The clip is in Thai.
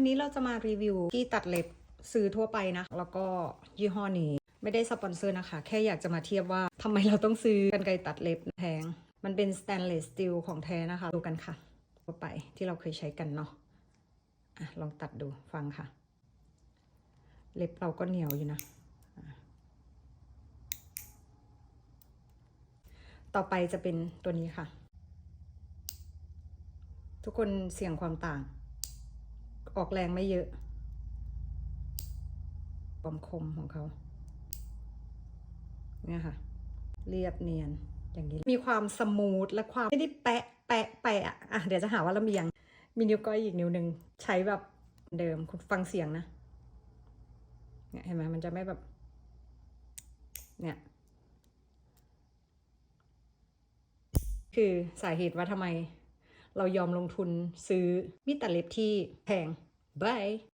วันนี้เราจะมารีวิวที่ตัดเล็บซื้อทั่วไปนะ แล้วก็ยี่ห้อนี้ไม่ได้สปอนเซอร์นะคะ แค่อยากจะมาเทียบว่าทำไมเราต้องซื้อกันไกรตัดเล็บแพง มันเป็นสแตนเลสสตีลของแท้นะคะ ดูกันค่ะทั่วไปที่เราเคยใช้กันเนาะอะลองตัดดูฟังค่ะ เล็บเราก็เหนียวอยู่นะ ต่อไปจะเป็นตัวนี้ค่ะ ทุกคนเสี่ยงความต่าง ออกแรงไม่เยอะความคมของเขาเนี่ยค่ะ เรียบเนียนอย่างนี้มีความสมูทและความไม่ได้แปะแปะแปะอะเดี๋ยวจะหาว่าเรามียง มีนิ้วก้อยอีกนิ้วหนึ่งใช้แบบเดิมคุณฟังเสียงนะเนี่ยเห็นไหมมันจะไม่แบบ เนี่ย คือสาเหตุว่าทำไม เรายอมลงทุนซื้อมีดตัดเล็บที่แพง บาย